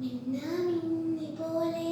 മിന്ന പോലെ